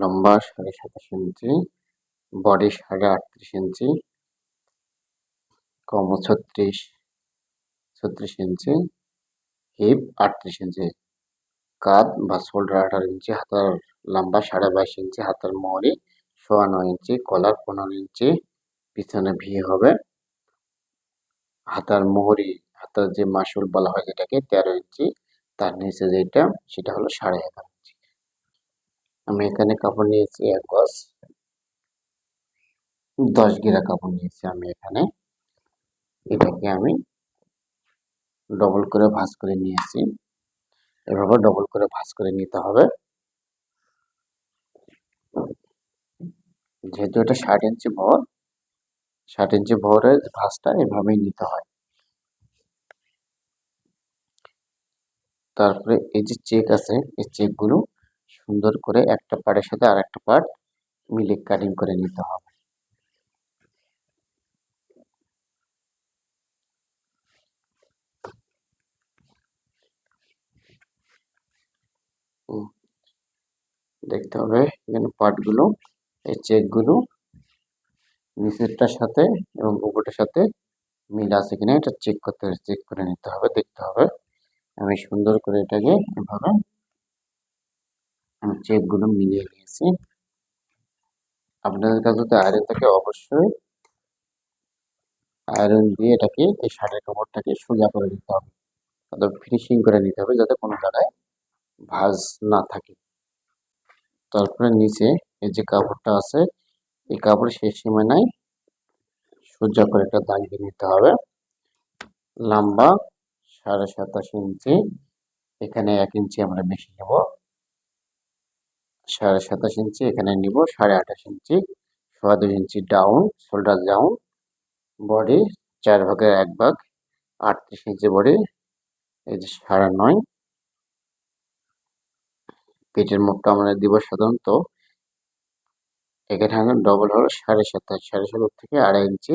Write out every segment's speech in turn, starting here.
লম্বা সাড়ে সাতাশ ইঞ্চি, বডি সাড়ে আটত্রিশ ইঞ্চি, কম ছত্রিশ ছত্রিশ ইঞ্চি, হিপ আটত্রিশ ইঞ্চি, কাঁধ বা শোল্ডার আঠারো ইঞ্চি, হাতার লম্বা সাড়ে বাইশ ইঞ্চি, হাতার মোহরি সোয়া নয় ইঞ্চি, কলার পনেরো ইঞ্চি, পিছনে ভি হবে। হাতার মোহরি হাতার যে মাসুল বলা হয় যেটাকে, তেরো ইঞ্চি, তার নিচে যেটা, সেটা হলো সাড়ে এগারো। আমি এখানে কাপড় নিয়েছি এক গজ। দশ গিরা কাপড় নিয়েছি আমি এখানে। এটাকে আমি ডবল করে ভাঁজ করে নিয়েছি। এভাবে ডবল করে ভাঁজ করে নিতে হবে। যেহেতু এটা ষাট ইঞ্চি ভর, ষাট ইঞ্চি ভরের ভাঁজটা এভাবেই নিতে হয়। তারপরে এই যে চেক আছে, এই চেকগুলো সুন্দর করে একটা পার্টের সাথে আর একটা পার্ট মিলে কাটিং করে নিতে হবে। দেখতে হবে এখানে পার্টগুলো এই চেকগুলো নিচেরটার সাথে এবং উপরটার সাথে মিল আছে কিনা এটা চেক করতে চেক করে নিতে হবে, দেখতে হবে। আমি সুন্দর করে এটাকে এভাবে চেকগুলো মিলিয়ে নিয়েছি। আপনাদের কাছে যদি আয়রন থাকে অবশ্যই। আয়রন দিয়ে এটাকে এই শাড়ির কাপড়টাকে সোজা করে নিতে হবে। তাদের ফিনিশিং করে নিতে হবে যাতে কোনো জায়গায় ভাঁজ না থাকে। তারপরে নিচে এই যে কাপড়টা আছে, এই কাপড় শেষ সীমানায় সোজা করে একটা দাগিয়ে নিতে হবে। লম্বা সাড়ে সাতাশ ইঞ্চি, এখানে এক ইঞ্চি আমরা বেশি নেব। সাড়ে সাতাশ ইঞ্চি, এখানে নিব সাড়ে আঠাশ ইঞ্চি, সোয়া দুই inch down shoulder down body চার ভাগের এক ভাগ, আটত্রিশ ইঞ্চি বডি এই যে সাড়ে নয়। পেটের মুখটা আমরা দিব সাধারণত, এখানে ডবল হলো সাড়ে সাতাশ সাড়ে সাতাশ থেকে আড়াই ইঞ্চি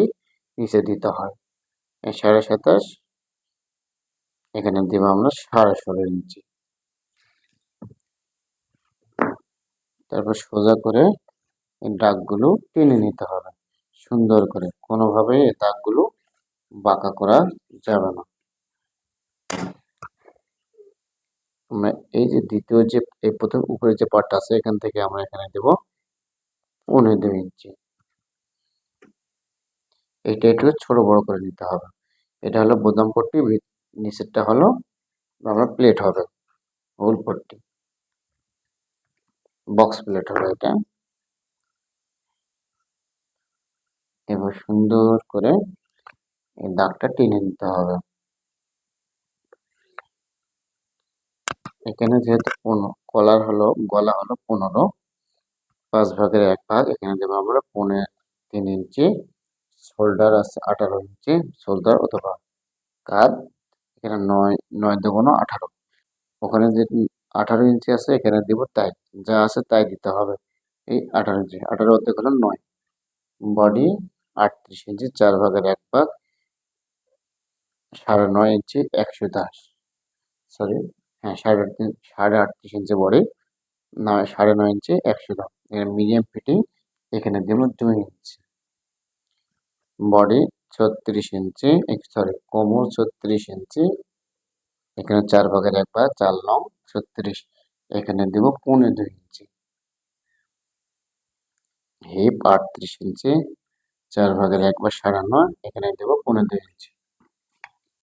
নিচে দিতে হয়। সাড়ে সাতাশ, এখানে দিব আমরা সাড়ে ষোলো ইঞ্চি। তারপর সোজা করে এই দাগগুলো টেনে নিতে হবে। সুন্দর করে কোনোভাবে এই দাগগুলো বাঁকা করা যাবে না। আমরা এই যে দ্বিতীয় যে, এই প্রথম উপরে যে পার্টটা আছে, এখান থেকে আমরা এখানে দেব পনেরো দুই ইঞ্চি। এইটা একটু ছোট বড় করে নিতে হবে। এটা হলো বোদাম পট্টি নিচেরটা হলো, আমরা প্লেট হবে হোল পট্টি। বক্স প্লেট হবে এটা। এবার সুন্দর করে এই দাগটা টেনে নিতে হবে। এখানে যেহেতু পনেরো কলার হলো, গলা হলো পনেরো, পাঁচ ভাগের এক ভাগ, এখানে দেবো আমরা পনেরো তিন ইঞ্চি শোল্ডার আছে আঠারো ইঞ্চি শোল্ডার অথবা কাঁধ, এখানে নয় নয় দেবো আঠারো। ওখানে যে আঠারো ইঞ্চি আছে, এখানে দিব তাই। যা আছে তাই দিতে হবে। এই আঠারো ইঞ্চি। আঠারো অর্ধেক হলো নয়। বডি আটত্রিশ ইঞ্চি, চার ভাগের এক ভাগ সাড়ে নয় ইঞ্চি, একশো দশ। সরি হ্যাঁ সাড়ে আট সাড়ে আটত্রিশ ইঞ্চি বডি, নয়, সাড়ে নয় ইঞ্চি, একশো দশ। এখানে মিডিয়াম ফিটিং এখানে দিব দুই ইঞ্চি। বডি ছত্রিশ ইঞ্চি সরি কোমর ছত্রিশ ইঞ্চি, এখানে চার ভাগের এক ভাগ, চার নং ছত্রিশ, এখানে দেব পনেরো দুই ইঞ্চি। হিপ আটত্রিশ ইঞ্চি, চার ভাগের একবার সারানো এখানে দেব পনেরো দুই ইঞ্চি।